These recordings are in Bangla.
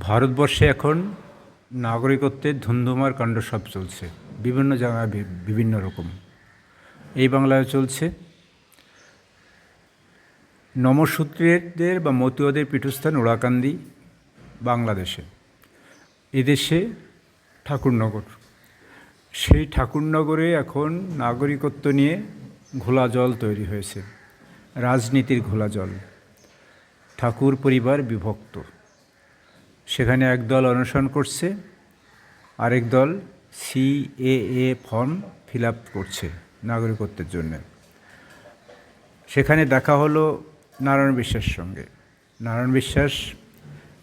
ভারতবর্ষে এখন নাগরিকত্বের ধুন্ধুমার কাণ্ড সব চলছে। বিভিন্ন জায়গায় বিভিন্ন রকম। এই বাংলায় চলছে। নমসূত্রেদের বা মতুয়াদের পীঠস্থান ওড়াকান্দি বাংলাদেশে। এদেশে ঠাকুরনগর। সেই ঠাকুরনগরে এখন নাগরিকত্ব নিয়ে ঘোলা জল তৈরি হয়েছে। রাজনীতির ঘোলা জল। ঠাকুর পরিবার বিভক্ত। সেখানে একদল অনশন করছে, আরেক দল সিএএ ফর্ম ফিল আপ করছে নাগরিকত্বের জন্য। সেখানে দেখা হলো নারায়ণ বিশ্বাসের সঙ্গে। নারায়ণ বিশ্বাস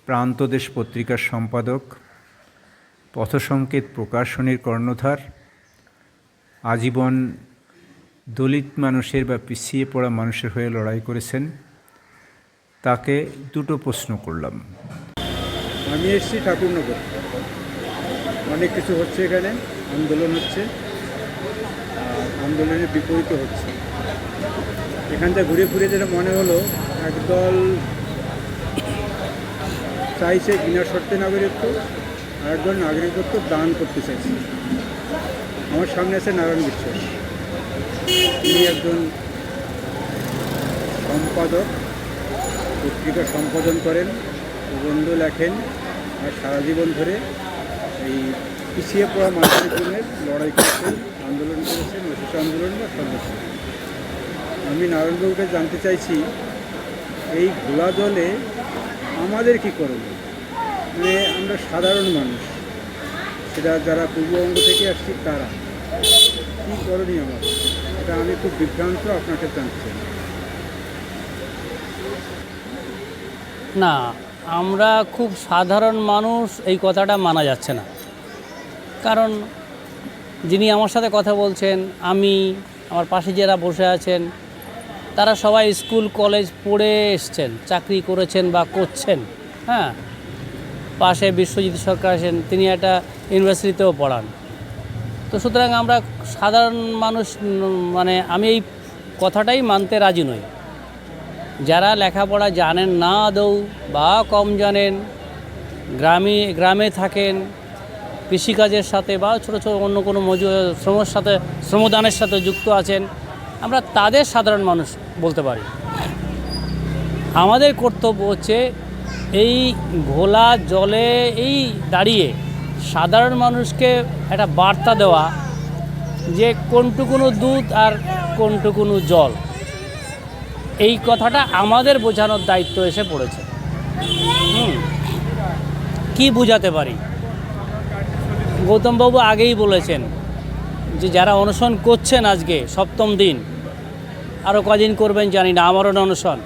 প্রান্তদেশ পত্রিকার সম্পাদক, পথসংকেত প্রকাশনীর কর্ণধার, আজীবন দলিত মানুষের বা পিছিয়ে পড়া মানুষের হয়ে লড়াই করেছেন। তাকে দুটো প্রশ্ন করলাম। আমি এসেছি ঠাকুরনগর। অনেক কিছু হচ্ছে এখানে, আন্দোলন হচ্ছে আন্দোলনের বিপরীত হচ্ছে। এখানটা ঘুরে ঘুরে যেটা মনে হলো, একদল চাইছে বিনা শর্তে নাগরিকত্ব, আর একদল নাগরিকত্ব দান করতে চাইছে। আমার সামনে আছে নারায়ণ বিশ্বাস তিনি একজন সম্পাদক, পত্রিকা সম্পাদন করেন, প্রবন্ধ লেখেন সারা জীবন ধরে এই পিছিয়ে পড়া মানুষের জন্য লড়াই করেছেন, আন্দোলন করেছেন মেসেজ আন্দোলন বা সদস্য। আমি নারায়ণবাবুকে জানতে চাইছি, এই ঘোলা জলে আমাদের কি করণীয় মানে আমরা সাধারণ মানুষ, সেটা যারা পূর্ববঙ্গ থেকে আসছি তারা, কী করণীয় আমার এটা আমি খুব বিভ্রান্ত আপনাকে জানতে চাই। না আমরা খুব সাধারণ মানুষ, এই কথাটা মানা যাচ্ছে না। কারণ যিনি আমার সাথে কথা বলছেন, আমি, আমার পাশে যারা বসে আছেন, তারা সবাই স্কুল, কলেজ পড়ে এসছেন, চাকরি করেছেন বা করছেন হ্যাঁ? পাশে বিশ্বজিৎ সরকার আছেন, তিনি একটা ইউনিভার্সিটিতেও পড়ান। তো সুতরাং আমরা সাধারণ মানুষ মানে আমি এই কথাটাই মানতে রাজি নই। যারা লেখাপড়া জানেন না আদৌ বা কম জানেন, গ্রামে গ্রামে থাকেন, কৃষিকাজের সাথে বা ছোটো ছোটো অন্য কোনো মজু, শ্রমের সাথে, শ্রমদানের সাথে যুক্ত আছেন, আমরা তাদের সাধারণ মানুষ বলতে পারি। আমাদের কর্তব্য হচ্ছে এই ঘোলা জলে এই দাঁড়িয়ে সাধারণ মানুষকে একটা বার্তা দেওয়া যে কোনটুকুনো দুধ আর কোনটুকুনো জল। এই কথাটা আমাদের বোঝানোর দায়িত্ব এসে পড়েছে। হুম। কী বোঝাতে পারি? গৌতমবাবু আগেই বলেছেন যে যারা অনশন করছেন আজকে, সপ্তম দিন আরও কদিন করবেন জানি না, আমারও অনশন।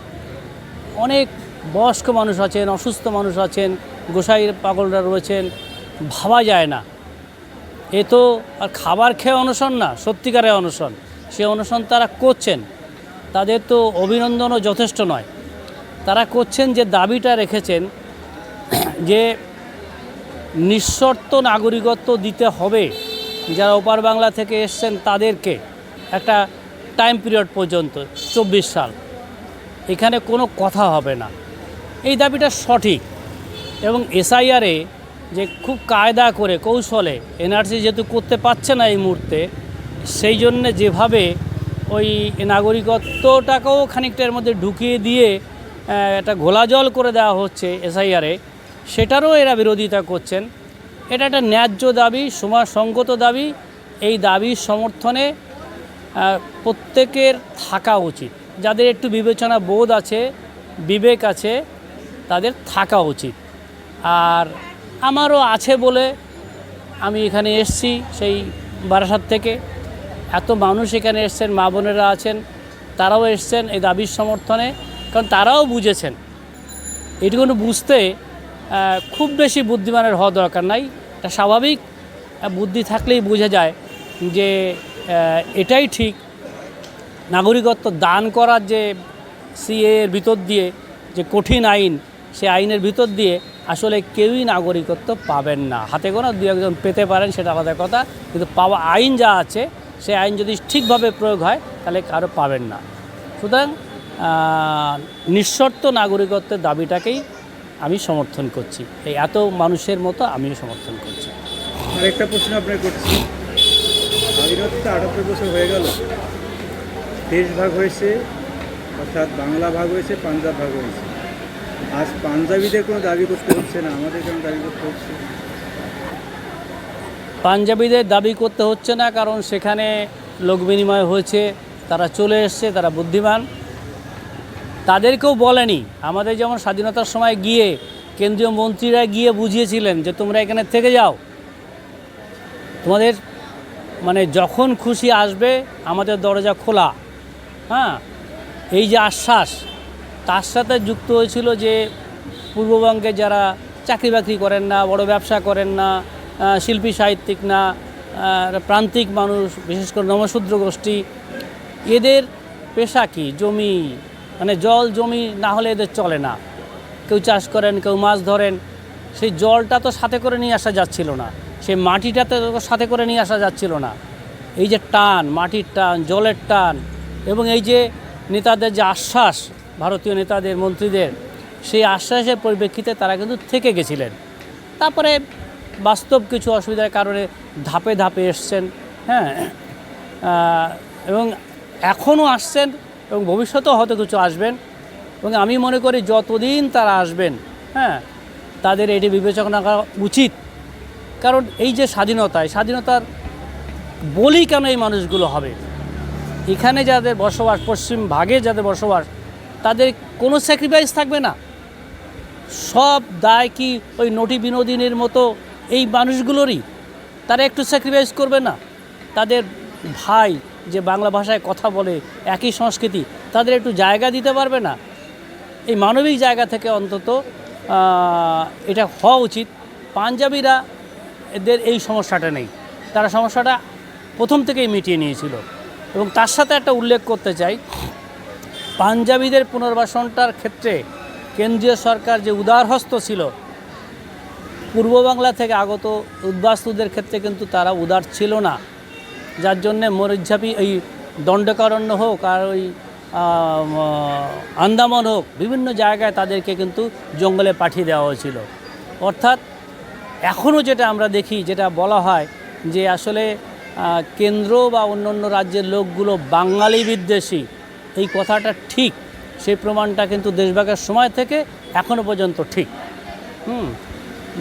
অনেক বয়স্ক মানুষ আছেন, অসুস্থ মানুষ আছেন গোসাইয়ের পাগলরা রয়েছেন, ভাবা যায় না। এ তো আর খাবার খেয়ে অনশন না সত্যিকারে অনশন। সে অনশন তারা করছেন। তাদের তো অভিনন্দনও যথেষ্ট নয়। তারা করছেন যে দাবিটা রেখেছেন যে নিঃশর্ত নাগরিকত্ব দিতে হবে। যারা ওপার বাংলা থেকে এসছেন তাদেরকে একটা টাইম পিরিয়ড পর্যন্ত, চব্বিশ সাল। এখানে কোনো কথা হবে না। এই দাবিটা সঠিক এবং এসআইআরে যে খুব কায়দা করে কৌশলে এনআরসি যেহেতু করতে পারছে না এই মুহূর্তে, সেই জন্যে যেভাবে ওই নাগরিকত্বটাকেও খানিকটা এর মধ্যে ঢুকিয়ে দিয়ে একটা ঘোলা জল করে দেওয়া হচ্ছে এসআইআরে সেটারও এরা বিরোধিতা করছেন। এটা একটা ন্যায্য দাবি সমাজসঙ্গত দাবি। এই দাবির সমর্থনে প্রত্যেকের থাকা উচিত। যাদের একটু বিবেচনা বোধ আছে, বিবেক আছে, তাদের থাকা উচিত। আর আমারও আছে বলে আমি এখানে এসছি সেই বারাসাত থেকে। এত মানুষ এখানে এসছেন, মা বোনেরা আছেন, তারাও এসছেন এই দাবির সমর্থনে, কারণ তারাও বুঝেছেন। এটুকুন বুঝতে খুব বেশি বুদ্ধিমানের হওয়া দরকার নাই। এটা স্বাভাবিক বুদ্ধি থাকলেই বোঝা যায় যে এটাই ঠিক। নাগরিকত্ব দান করার যে সিএ এর ভিতর দিয়ে, যে কঠিন আইন, সে আইনের ভিতর দিয়ে আসলে কেউই নাগরিকত্ব পাবেন না। হাতে গোনা দু একজন পেতে পারেন, সেটা আলাদা কথা। কিন্তু পাওয়া আইন যা আছে সে আইন যদি ঠিকভাবে প্রয়োগ হয়, তাহলে কারও পাবেন না। সুতরাং নিঃশর্ত নাগরিকত্বের দাবিটাকেই আমি সমর্থন করছি। এই এত মানুষের মতো আমিও সমর্থন করছি। আরেকটা প্রশ্ন আপনার করছি। তো আটাত্তর বছর হয়ে গেল। দেশ ভাগ হয়েছে, অর্থাৎ বাংলা ভাগ হয়েছে, পাঞ্জাব ভাগ হয়েছে। আজ পাঞ্জাবিদের কোনো দাবি করতে হচ্ছে না, আমাদের কোনো দাবি করতে হচ্ছে পাঞ্জাবিদের দাবি করতে হচ্ছে না, কারণ সেখানে লোক বিনিময় হয়েছে, তারা চলে এসছে, তারা বুদ্ধিমান। তাদেরকেও বলেনি। আমাদের যেমন স্বাধীনতার সময় গিয়ে কেন্দ্রীয় মন্ত্রীরা গিয়ে বুঝিয়েছিলেন যে তোমরা এখানে থেকে যাও। তোমাদের মানে যখন খুশি আসবে, আমাদের দরজা খোলা। হ্যাঁ? এই যে আশ্বাস, তার সাথে যুক্ত হয়েছিল যে পূর্ববঙ্গে যারা চাকরি বাকরি করেন না, বড় ব্যবসা করেন না শিল্পী, সাহিত্যিক না প্রান্তিক মানুষ, বিশেষ করে নমশূদ্র গোষ্ঠী, এদের পেশা কি? জমি মানে জল, জমি না হলে এদের চলে না। কেউ চাষ করেন, কেউ মাছ ধরেন, সেই জলটা তো সাথে করে নিয়ে আসা যাচ্ছিল না। সেই মাটিটা তো সাথে করে নিয়ে আসা যাচ্ছিল না। এই যে টান, মাটির টান, জলের টান, এবং এই যে নেতাদের যে আশ্বাস, ভারতীয় নেতাদের, মন্ত্রীদের, সেই আশ্বাসের পরিপ্রেক্ষিতে তারা কিন্তু থেকে গেছিলেন। তারপরে বাস্তব কিছু অসুবিধার কারণে ধাপে ধাপে এসছেন হ্যাঁ। এবং এখনও আসছেন এবং ভবিষ্যতেও হয়তো কিছু আসবেন। এবং আমি মনে করি যতদিন তারা আসবেন হ্যাঁ তাদের এটি বিবেচনা করা উচিত। কারণ এই যে স্বাধীনতায় স্বাধীনতার বলি কেন এই মানুষগুলো হবে? এখানে যাদের বসবাস, পশ্চিম ভাগে যাদের বসবাস, তাদের কোনো স্যাক্রিফাইস থাকবে না। সব দায় কি ওই নটি বিনোদিনীর মতো এই মানুষগুলোরই তারা একটু স্যাক্রিফাইস করবে না। তাদের ভাই যে বাংলা ভাষায় কথা বলে, একই সংস্কৃতি, তাদের একটু জায়গা দিতে পারবে না। এই মানবিক জায়গা থেকে অন্তত এটা হওয়া উচিত। পাঞ্জাবিরা এদের এই সমস্যাটা নেই। তারা সমস্যাটা প্রথম থেকেই মিটিয়ে নিয়েছিল। এবং তার সাথে একটা উল্লেখ করতে চাই। পাঞ্জাবিদের পুনর্বাসনটার ক্ষেত্রে কেন্দ্রীয় সরকার যে উদারহস্ত ছিল পূর্ব বাংলা থেকে আগত উদ্বাস্তুদের ক্ষেত্রে কিন্তু তারা উদার ছিল না। যার জন্যে মরিচাপি এই দণ্ডকারণ্য হোক আর ওই আন্দামান হোক, বিভিন্ন জায়গায় তাদেরকে কিন্তু জঙ্গলে পাঠিয়ে দেওয়া হয়েছিল। অর্থাৎ এখনও যেটা আমরা দেখি, যেটা বলা হয় যে আসলে কেন্দ্র বা অন্য অন্য রাজ্যের লোকগুলো বাঙালি বিদ্বেষী। এই কথাটা ঠিক, সেই প্রমাণটা কিন্তু দেশভাগের সময় থেকে এখনও পর্যন্ত ঠিক। হুম।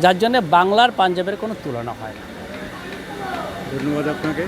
যার জন্যে বাংলার পাঞ্জাবের কোনো তুলনা হয় না। ধন্যবাদ আপনাকে।